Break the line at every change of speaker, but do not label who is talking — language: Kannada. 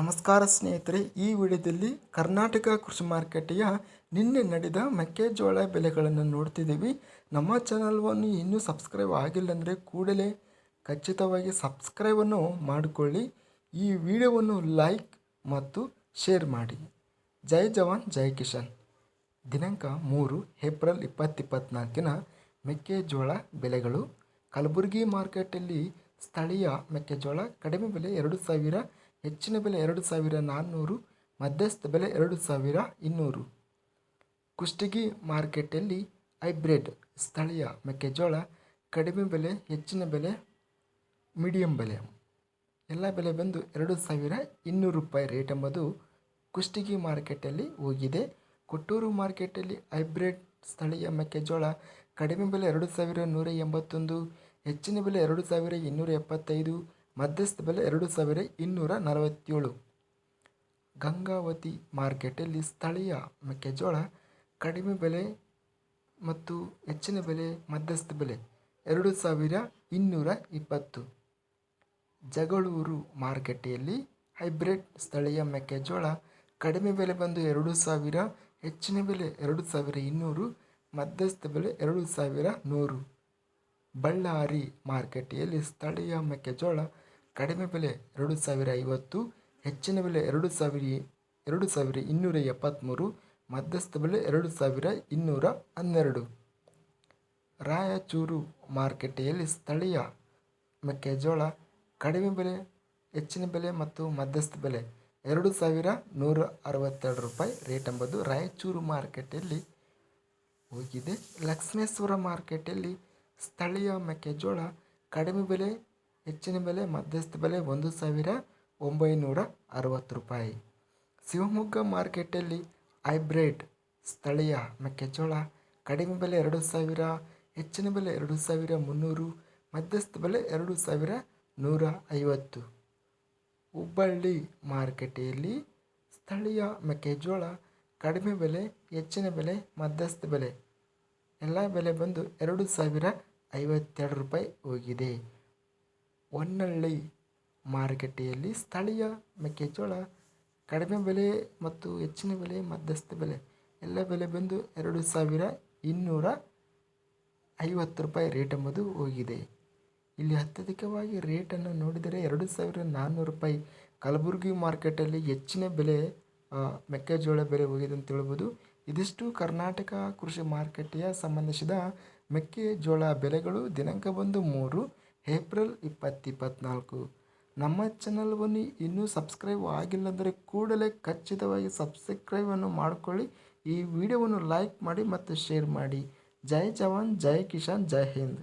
ನಮಸ್ಕಾರ ಸ್ನೇಹಿತರೆ, ಈ ವಿಡಿಯೋದಲ್ಲಿ ಕರ್ನಾಟಕ ಕೃಷಿ ಮಾರುಕಟ್ಟೆಯ ನಿನ್ನೆ ನಡೆದ ಮೆಕ್ಕೆಜೋಳ ಬೆಲೆಗಳನ್ನು ನೋಡ್ತಿದ್ದೀವಿ. ನಮ್ಮ ಚಾನಲ್ವನ್ನು ಇನ್ನೂ ಸಬ್ಸ್ಕ್ರೈಬ್ ಆಗಿಲ್ಲ ಅಂದರೆ ಕೂಡಲೇ ಖಚಿತವಾಗಿ ಸಬ್ಸ್ಕ್ರೈಬನ್ನು ಮಾಡಿಕೊಳ್ಳಿ. ಈ ವಿಡಿಯೋವನ್ನು ಲೈಕ್ ಮತ್ತು ಶೇರ್ ಮಾಡಿ. ಜೈ ಜವಾನ್, ಜೈ ಕಿಶನ್ ದಿನಾಂಕ ಮೂರು, ಏಪ್ರಿಲ್ ಇಪ್ಪತ್ತಿಪ್ಪತ್ನಾಲ್ಕಿನ ಮೆಕ್ಕೆಜೋಳ ಬೆಲೆಗಳು. ಕಲಬುರಗಿ ಮಾರ್ಕೆಟಲ್ಲಿ ಸ್ಥಳೀಯ ಮೆಕ್ಕೆಜೋಳ ಕಡಿಮೆ ಬೆಲೆ ಎರಡು ಸಾವಿರ ಹೆಚ್ಚಿನ ಬೆಲೆ ಎರಡು ಸಾವಿರ ನಾನ್ನೂರು, ಮಧ್ಯಸ್ಥ ಬೆಲೆ ಎರಡು ಸಾವಿರ ಇನ್ನೂರು. ಕುಷ್ಟಗಿ ಮಾರ್ಕೆಟಲ್ಲಿ ಹೈಬ್ರಿಡ್ ಸ್ಥಳೀಯ ಮೆಕ್ಕೆಜೋಳ ಕಡಿಮೆ ಬೆಲೆ, ಹೆಚ್ಚಿನ ಬೆಲೆ, ಮೀಡಿಯಂ ಬೆಲೆ. ಎಲ್ಲ ಬೆಲೆ ಬಂದು ಎರಡು ಸಾವಿರ ಇನ್ನೂರು ರೂಪಾಯಿ ರೇಟ್ ಎಂಬುದು ಕುಷ್ಟಗಿ ಮಾರ್ಕೆಟಲ್ಲಿ ಹೋಗಿದೆ. ಕೊಟ್ಟೂರು ಮಾರ್ಕೆಟಲ್ಲಿ ಹೈಬ್ರಿಡ್ ಸ್ಥಳೀಯ ಮೆಕ್ಕೆಜೋಳ ಕಡಿಮೆ ಬೆಲೆ ಎರಡು ಸಾವಿರ ನೂರ ಎಂಬತ್ತೊಂದು, ಹೆಚ್ಚಿನ ಬೆಲೆ ಎರಡು ಸಾವಿರ ಇನ್ನೂರ ಎಪ್ಪತ್ತೈದು ಮಧ್ಯಸ್ಥ ಬೆಲೆ ಎರಡು ಸಾವಿರ ಇನ್ನೂರ ನಲವತ್ತೇಳು. ಗಂಗಾವತಿ ಮಾರ್ಕೆಟಲ್ಲಿ ಸ್ಥಳೀಯ ಮೆಕ್ಕೆಜೋಳ ಕಡಿಮೆ ಬೆಲೆ ಮತ್ತು ಹೆಚ್ಚಿನ ಬೆಲೆ, ಮಧ್ಯಸ್ಥ ಬೆಲೆ ಎರಡು ಸಾವಿರ ಇನ್ನೂರ ಇಪ್ಪತ್ತು. ಜಗಳೂರು ಮಾರುಕಟ್ಟೆಯಲ್ಲಿ ಹೈಬ್ರಿಡ್ ಸ್ಥಳೀಯ ಮೆಕ್ಕೆಜೋಳ ಕಡಿಮೆ ಬೆಲೆ ಬಂದು ಎರಡು ಸಾವಿರ, ಹೆಚ್ಚಿನ ಬೆಲೆ ಎರಡು ಸಾವಿರ ಇನ್ನೂರು, ಮಧ್ಯಸ್ಥ ಬೆಲೆ ಎರಡು ಸಾವಿರ ನೂರು. ಬಳ್ಳಾರಿ ಮಾರುಕಟ್ಟೆಯಲ್ಲಿ ಸ್ಥಳೀಯ ಮೆಕ್ಕೆಜೋಳ ಕಡಿಮೆ ಬೆಲೆ ಎರಡು ಸಾವಿರ ಐವತ್ತು, ಹೆಚ್ಚಿನ ಬೆಲೆ ಎರಡು ಸಾವಿರ ಎರಡು ಸಾವಿರ ಇನ್ನೂರ ಎಪ್ಪತ್ತ್ಮೂರು ಮಧ್ಯಸ್ಥ ಬೆಲೆ ಎರಡು ಸಾವಿರ ಇನ್ನೂರ ಹನ್ನೆರಡು. ರಾಯಚೂರು ಮಾರುಕಟ್ಟೆಯಲ್ಲಿ ಸ್ಥಳೀಯ ಮೆಕ್ಕೆಜೋಳ ಕಡಿಮೆ ಬೆಲೆ, ಹೆಚ್ಚಿನ ಬೆಲೆ ಮತ್ತು ಮಧ್ಯಸ್ಥ ಬೆಲೆ ಎರಡು ಸಾವಿರ ನೂರ ಅರವತ್ತೆರಡು ರೂಪಾಯಿ ರೇಟ್ ಎಂಬುದು ರಾಯಚೂರು ಮಾರುಕಟ್ಟೆಯಲ್ಲಿ ಹೋಗಿದೆ. ಲಕ್ಷ್ಮೇಶ್ವರ ಮಾರ್ಕೆಟಲ್ಲಿ ಸ್ಥಳೀಯ ಮೆಕ್ಕೆಜೋಳ ಕಡಿಮೆ ಬೆಲೆ, ಹೆಚ್ಚಿನ ಬೆಲೆ, ಮಧ್ಯಸ್ಥ ಬೆಲೆ ಒಂದು ಸಾವಿರ ಒಂಬೈನೂರ ಅರವತ್ತು ರೂಪಾಯಿ. ಶಿವಮೊಗ್ಗ ಮಾರ್ಕೆಟಲ್ಲಿ ಹೈಬ್ರಿಡ್ ಸ್ಥಳೀಯ ಮೆಕ್ಕೆಜೋಳ ಕಡಿಮೆ ಬೆಲೆ ಎರಡು ಸಾವಿರ, ಹೆಚ್ಚಿನ ಬೆಲೆ ಎರಡು ಸಾವಿರ ಮುನ್ನೂರು, ಮಧ್ಯಸ್ಥ ಬೆಲೆ ಎರಡು ಸಾವಿರ ನೂರ ಐವತ್ತು. ಹುಬ್ಬಳ್ಳಿ ಮಾರುಕಟ್ಟೆಯಲ್ಲಿ ಸ್ಥಳೀಯ ಮೆಕ್ಕೆಜೋಳ ಕಡಿಮೆ ಬೆಲೆ, ಹೆಚ್ಚಿನ ಬೆಲೆ, ಮಧ್ಯಸ್ಥ ಬೆಲೆ. ಎಲ್ಲ ಬೆಲೆ ಬಂದು ಎರಡು ಸಾವಿರ ಐವತ್ತೆರಡು ರೂಪಾಯಿ ಹೋಗಿದೆ. ಹೊನ್ನಳ್ಳಿ ಮಾರುಕಟ್ಟೆಯಲ್ಲಿ ಸ್ಥಳೀಯ ಮೆಕ್ಕೆಜೋಳ, ಕಡಿಮೆ ಬೆಲೆ ಮತ್ತು ಹೆಚ್ಚಿನ ಬೆಲೆ, ಮಧ್ಯಸ್ಥ ಬೆಲೆ. ಎಲ್ಲ ಬೆಲೆ ಬಂದು ಎರಡು ಸಾವಿರ ಇನ್ನೂರ ಐವತ್ತು ರೂಪಾಯಿ ರೇಟ್ ಎಂಬುದು ಹೋಗಿದೆ. ಇಲ್ಲಿ ಅತ್ಯಧಿಕವಾಗಿ ರೇಟನ್ನು ನೋಡಿದರೆ ಎರಡು ಸಾವಿರ ನಾನ್ನೂರು ರೂಪಾಯಿ. ಕಲಬುರಗಿ ಮಾರ್ಕೆಟಲ್ಲಿ ಹೆಚ್ಚಿನ ಬೆಲೆ ಮೆಕ್ಕೆಜೋಳ ಬೆಲೆ ಹೋಗಿದೆ ಅಂತ ಹೇಳ್ಬೋದು. ಇದಿಷ್ಟು ಕರ್ನಾಟಕ ಕೃಷಿ ಮಾರುಕಟ್ಟೆಯ ಸಂಬಂಧಿಸಿದ ಮೆಕ್ಕೆಜೋಳ ಬೆಲೆಗಳು ದಿನಾಂಕ ಬಂದು ಮೂರು ಏಪ್ರಿಲ್ ಇಪ್ಪತ್ತಿಪ್ಪತ್ನಾಲ್ಕು. ನಮ್ಮ ಚಾನಲ್ವನ್ನು ಇನ್ನೂ ಸಬ್ಸ್ಕ್ರೈಬ್ ಆಗಿಲ್ಲಂದರೆ ಕೂಡಲೇ ಖಚಿತವಾಗಿ ಸಬ್ಸ್ಕ್ರೈಬನ್ನು ಮಾಡಿಕೊಳ್ಳಿ. ಈ ವಿಡಿಯೋವನ್ನು ಲೈಕ್ ಮಾಡಿ ಮತ್ತು ಶೇರ್ ಮಾಡಿ. ಜೈ ಜವಾನ್, ಜೈ ಕಿಶಾನ್ ಜೈ ಹಿಂದ್.